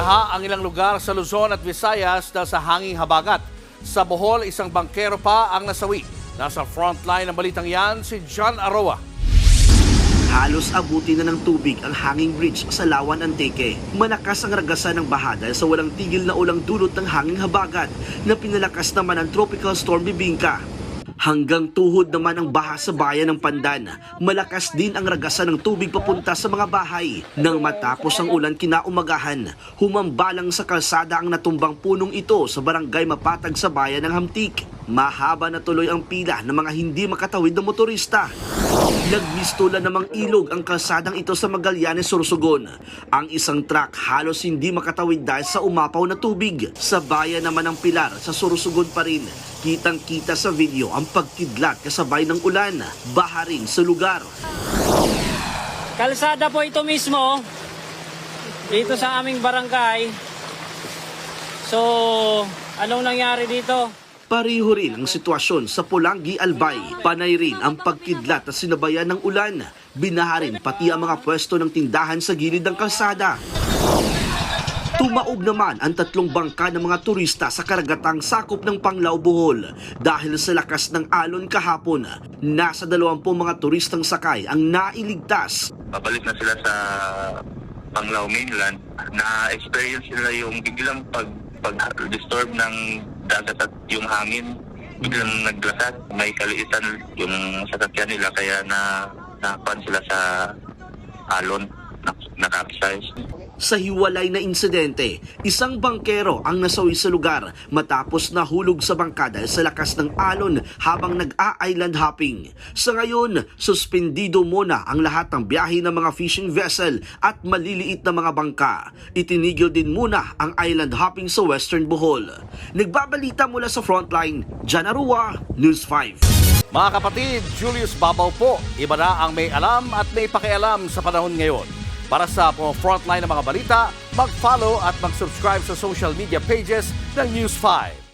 Binaha ang ilang lugar sa Luzon at Visayas dahil sa hanging habagat. Sa Bohol, isang bangkero pa ang nasawi. Nasa frontline ng balitang yan si John Aroa. Halos abuti na ng tubig ang hanging bridge sa Lawan Antique. Malakas ang ragasan ng baha dahil sa walang tigil na ulang dulot ng hanging habagat na pinalakas naman ng Tropical Storm Bibingka. Hanggang tuhod naman ang baha sa bayan ng Pandan. Malakas din ang ragasan ng tubig papunta sa mga bahay. Nang matapos ang ulan kinaumagahan, humambalang sa kalsada ang natumbang punong ito sa barangay Mapatag sa bayan ng Hamtik. Mahaba na tuloy ang pila ng mga hindi makatawid na motorista. Nagmistula namang ilog ang kalsadang ito sa Magallanes, Sorsogon. Ang isang truck halos hindi makatawid dahil sa umapaw na tubig. Sa bayan naman ng Pilar, sa Sorsogon pa rin, kitang-kita sa video ang pagkidlat kasabay ng ulan. Baha rin sa lugar. Kalsada po ito mismo. Dito sa aming barangay. So, anong nangyari dito? Pareho rin ang sitwasyon sa Pulangi, Albay. Panay rin ang pagkidlat na sinabayan ng ulan. Binaha rin pati ang mga pwesto ng tindahan sa gilid ng kalsada. Tumaob naman ang tatlong bangka ng mga turista sa karagatang sakop ng Panglao, Bohol. Dahil sa lakas ng alon kahapon, nasa 20 mga turistang sakay ang nailigtas. pabalik na sila sa Panglao mainland na experience nila yung biglang pag pag disturb ng dagat at yung hangin biglang naglasat may kaliitan yung sasakyan nila kaya na napan sila sa alon nakapsize Sa hiwalay na insidente, isang bangkero ang nasawi sa lugar matapos nahulog sa bangka dahil sa lakas ng alon habang nag-a-island hopping. Sa ngayon, suspendido muna ang lahat ng biyahe ng mga fishing vessel at maliliit na mga bangka. Itinigil din muna ang island hopping sa Western Bohol. Nagbabalita mula sa frontline, Jan Arua, News 5. Mga kapatid, Julius Babaw po. Iba na ang may alam at may pakialam sa panahon ngayon. Para sa mga frontline ng mga balita, mag-follow at mag-subscribe sa social media pages ng News 5.